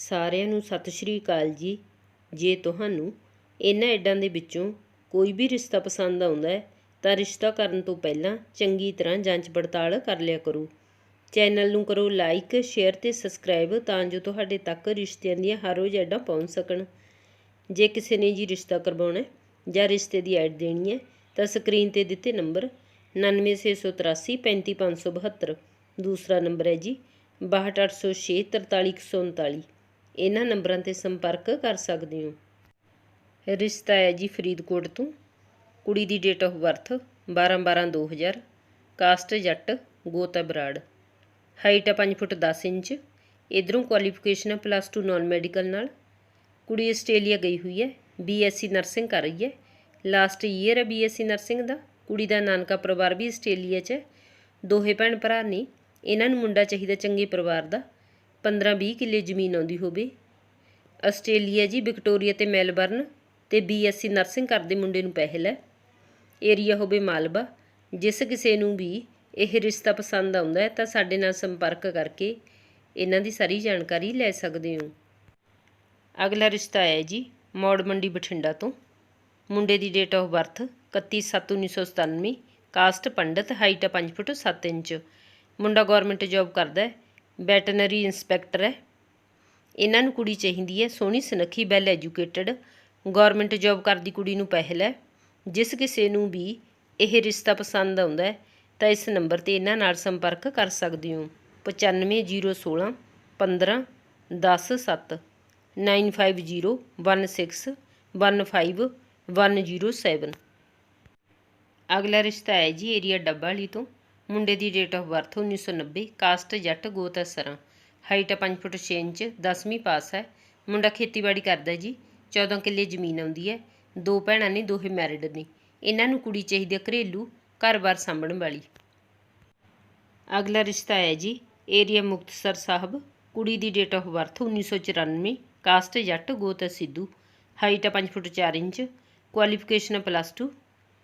ਸਾਰਿਆਂ ਨੂੰ ਸਤਿ ਸ਼੍ਰੀ ਅਕਾਲ ਜੀ। ਜੇ ਤੁਹਾਨੂੰ ਇਹਨਾਂ ਐਡਾਂ ਦੇ ਵਿੱਚੋਂ ਕੋਈ ਵੀ ਰਿਸ਼ਤਾ ਪਸੰਦ ਆਉਂਦਾ ਹੈ, ਤਾਂ ਰਿਸ਼ਤਾ ਕਰਨ ਤੋਂ ਪਹਿਲਾਂ ਚੰਗੀ ਤਰ੍ਹਾਂ ਜਾਂਚ ਪੜਤਾਲ ਕਰ ਲਿਆ ਕਰੋ। ਚੈਨਲ ਨੂੰ ਕਰੋ ਲਾਈਕ, ਸ਼ੇਅਰ ਤੇ ਸਬਸਕ੍ਰਾਈਬ ਤਾਂ ਜੋ ਤੁਹਾਡੇ ਤੱਕ ਰਿਸ਼ਤਿਆਂ ਦੀਆਂ ਹਰ ਰੋਜ਼ ਐਡਾਂ ਪਹੁੰਚ ਸਕਣ। ਜੇ ਕਿਸੇ ਨੇ ਜੀ ਰਿਸ਼ਤਾ ਕਰਵਾਉਣਾ ਜਾਂ ਰਿਸ਼ਤੇ ਦੀ ਐਡ ਦੇਣੀ ਹੈ, ਤਾਂ ਸਕਰੀਨ ਤੇ ਦਿੱਤੇ ਨੰਬਰ 99683 35572 ਦੂਸਰਾ ਨੰਬਰ ਹੈ ਜੀ 62806 43139 ਇਹਨਾਂ ਨੰਬਰਾਂ ਤੇ ਸੰਪਰਕ ਕਰ ਸਕਦੇ ਹੋ। ਰਿਸ਼ਤਾ ਹੈ ਜੀ ਫਰੀਦਕੋਟ ਤੋਂ। ਕੁੜੀ ਦੀ date of birth 12 12 2000 caste Jatt, ਗੋਤਾ Brar. Height ਹੈ 5 ਫੁੱਟ 10 ਇੰਚ। ਇਧਰੋਂ ਕੁਆਲੀਫਿਕੇਸ਼ਨ ਹੈ ਪਲੱਸ 2 ਨਾਨ ਮੈਡੀਕਲ ਨਾਲ। ਕੁੜੀ ਆਸਟ੍ਰੇਲੀਆ ਗਈ ਹੋਈ ਹੈ ਬੀਐਸਸੀ ਨਰਸਿੰਗ ਕਰ ਰਹੀ ਹੈ। ਲਾਸਟ ਈਅਰ ਹੈ ਬੀਐਸਸੀ ਨਰਸਿੰਗ ਦਾ। ਕੁੜੀ ਦਾ ਨਾਨਕਾ ਪਰਿਵਾਰ ਵੀ ਆਸਟ੍ਰੇਲੀਆ 'ਚ ਹੈ। ਦੋਹੇ ਭੈਣ ਭਰਾ ਨੇ। ਇਹਨਾਂ ਨੂੰ ਮੁੰਡਾ ਚਾਹੀਦਾ ਚੰਗੇ ਪਰਿਵਾਰ ਦਾ। 15-20 ਕਿੱਲੇ ਜ਼ਮੀਨ ਆਉਂਦੀ ਹੋਵੇ। ਆਸਟ੍ਰੇਲੀਆ ਜੀ, ਵਿਕਟੋਰੀਆ ਤੇ ਮੈਲਬਰਨ ਤੇ ਬੀਐਸਸੀ ਨਰਸਿੰਗ ਕਰਦੇ ਮੁੰਡੇ ਨੂੰ ਪਹਿਲ ਹੈ। ਏਰੀਆ ਹੋਵੇ ਮਾਲਵਾ, ਜਿਸ ਕਿਸੇ ਨੂੰ ਵੀ ਇਹ ਰਿਸ਼ਤਾ ਪਸੰਦ ਆਉਂਦਾ ਹੈ, ਤਾਂ ਸਾਡੇ ਨਾਲ ਸੰਪਰਕ ਕਰਕੇ ਇਹਨਾਂ ਦੀ ਸਾਰੀ ਜਾਣਕਾਰੀ ਲੈ ਸਕਦੇ ਹੋ। ਅਗਲਾ ਰਿਸ਼ਤਾ ਹੈ ਜੀ, ਮੌੜ ਮੰਡੀ ਬਠਿੰਡਾ ਤੋਂ। ਮੁੰਡੇ ਦੀ date of birth 31/7/1997 caste Pandit height 5 foot 7 inch. ਮੁੰਡਾ ਗਵਰਨਮੈਂਟ ਜੌਬ ਕਰਦਾ ਹੈ। ਵੈਟਰਨਰੀ ਇੰਸਪੈਕਟਰ ਹੈ ਇਹਨਾਂ ਨੂੰ ਕੁੜੀ ਚਾਹੀਦੀ ਹੈ ਸੋਹਣੀ ਸੁਨੱਖੀ ਵੈਲ ਐਜੂਕੇਟਡ ਗਵਰਨਮੈਂਟ ਜੌਬ ਕਰਦੀ ਕੁੜੀ ਨੂੰ ਪਹਿਲ ਹੈ ਜਿਸ ਕਿਸੇ ਨੂੰ ਵੀ ਇਹ ਰਿਸ਼ਤਾ ਪਸੰਦ ਆਉਂਦਾ ਹੈ ਤਾਂ ਇਸ ਨੰਬਰ ਤੇ ਇਹਨਾਂ ਨਾਲ ਸੰਪਰਕ ਕਰ ਸਕਦੇ ਹੋ 95016 15 10 7 9501615107 ਅਗਲਾ ਰਿਸ਼ਤਾ ਹੈ ਜੀ ਏਰੀਆ ਡੱਬਾ ਵਾਲੀ ਤੋਂ ਮੁੰਡੇ ਦੀ date of birth 1990 caste Jat ਗੋਤ ਅਸਰਾਂ। ਹਾਈਟ 5 ਫੁੱਟ 6 ਇੰਚ 10ਵੀਂ ਪਾਸ ਹੈ। ਮੁੰਡਾ ਖੇਤੀਬਾੜੀ ਕਰਦਾ ਜੀ। 14 ਕਿੱਲੇ ਜ਼ਮੀਨ ਆਉਂਦੀ ਹੈ। ਦੋ ਭੈਣਾਂ ਨੇ, ਦੋਹੇ ਮੈਰਿਡ ਨੇ। ਇਹਨਾਂ ਨੂੰ ਕੁੜੀ ਚਾਹੀਦੀ ਹੈ ਘਰੇਲੂ ਘਰ-ਬਾਰ ਸਾਂਭਣ ਵਾਲੀ। ਅਗਲਾ ਰਿਸ਼ਤਾ ਹੈ ਜੀ ਏਰੀਆ ਮੁਕਤਸਰ ਸਾਹਿਬ। ਕੁੜੀ ਦੀ date of birth 1994 caste Jat ਗੋਤ Sidhu. Height 5 foot 4 inch qualification plus 2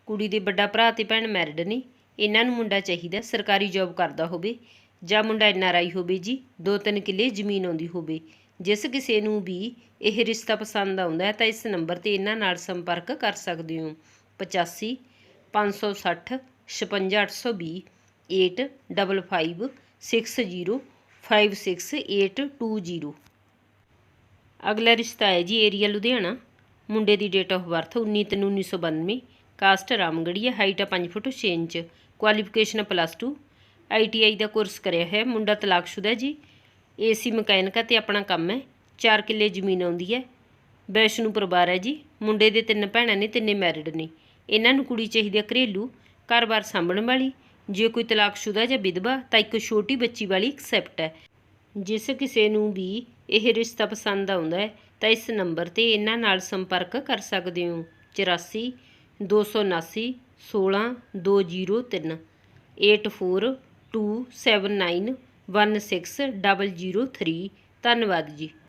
ਕੁੜੀ ਦੇ ਵੱਡਾ ਭਰਾ ਤੇ ਭੈਣ ਮੈਰਿਡ ਨੇ। ਇਹਨਾਂ ਨੂੰ ਮੁੰਡਾ ਚਾਹੀਦਾ, ਸਰਕਾਰੀ ਜੌਬ ਕਰਦਾ ਹੋਵੇ ਜਾਂ ਮੁੰਡਾ ਐਨਆਰਆਈ ਹੋਵੇ ਜੀ, ਦੋ ਤਿੰਨ ਕਿੱਲੇ ਜ਼ਮੀਨ ਆਉਂਦੀ ਹੋਵੇ, ਜਿਸ ਕਿਸੇ ਨੂੰ ਵੀ ਇਹ ਰਿਸ਼ਤਾ ਪਸੰਦ ਆਉਂਦਾ ਹੈ ਤਾਂ ਇਸ ਨੰਬਰ ਤੇ ਇਹਨਾਂ ਨਾਲ ਸੰਪਰਕ ਕਰ ਸਕਦੇ ਹੋ। 85 560 56820 855 60 56820 ਅਗਲਾ ਰਿਸ਼ਤਾ ਹੈ ਜੀ ਏਰੀਆ ਲੁਧਿਆਣਾ। ਮੁੰਡੇ ਦੀ ਡੇਟ ਆਫ ਬਰਥ 19 ਤਿੰਨ 1992 ਕਾਸਟ ਰਾਮਗੜੀਆ, ਹਾਈਟ ਆ 5 foot 6 inch. Qualification plus 2 ITI ਦਾ ਕੋਰਸ ਕਰਿਆ ਹੈ ਮੁੰਡਾ ਤਲਾਕਸ਼ੁਦਾ ਜੀ। ਏਸੀ ਮਕੈਨਿਕਾ ਤੇ ਆਪਣਾ ਕੰਮ ਹੈ। 4 ਕਿੱਲੇ ਜ਼ਮੀਨ ਆਉਂਦੀ ਹੈ। ਵੈਸ਼ਨੂ ਪਰਿਵਾਰ ਹੈ ਜੀ। ਮੁੰਡੇ ਦੇ ਤਿੰਨ ਭੈਣਾਂ ਨੇ, ਤਿੰਨੇ ਮੈਰਿਡ ਨੇ। ਇਹਨਾਂ ਨੂੰ ਕੁੜੀ ਚਾਹੀਦੀ ਹੈ ਘਰੇਲੂ ਘਰ-ਬਾਰ ਸਾਂਭਣ ਵਾਲੀ। ਜੇ ਕੋਈ ਤਲਾਕਸ਼ੁਦਾ ਜਾਂ ਵਿਧਵਾ, ਤਾਂ ਇੱਕ ਛੋਟੀ ਬੱਚੀ ਵਾਲੀ ਐਕਸੈਪਟ ਹੈ। ਜਿਸ ਕਿਸੇ ਨੂੰ ਵੀ ਇਹ ਰਿਸ਼ਤਾ ਪਸੰਦ ਆਉਂਦਾ ਹੈ, ਤਾਂ ਇਸ ਨੰਬਰ ਤੇ ਇਹਨਾਂ ਨਾਲ ਸੰਪਰਕ ਕਰ ਸਕਦੇ ਹੋ। 84 ਦੋ ਸੌ ਉਨਾਸੀ ਸੋਲ੍ਹਾਂ ਦੋ ਜੀਰੋ ਤਿੰਨ, eight four two seven nine, one six double zero three. ਧੰਨਵਾਦ ਜੀ।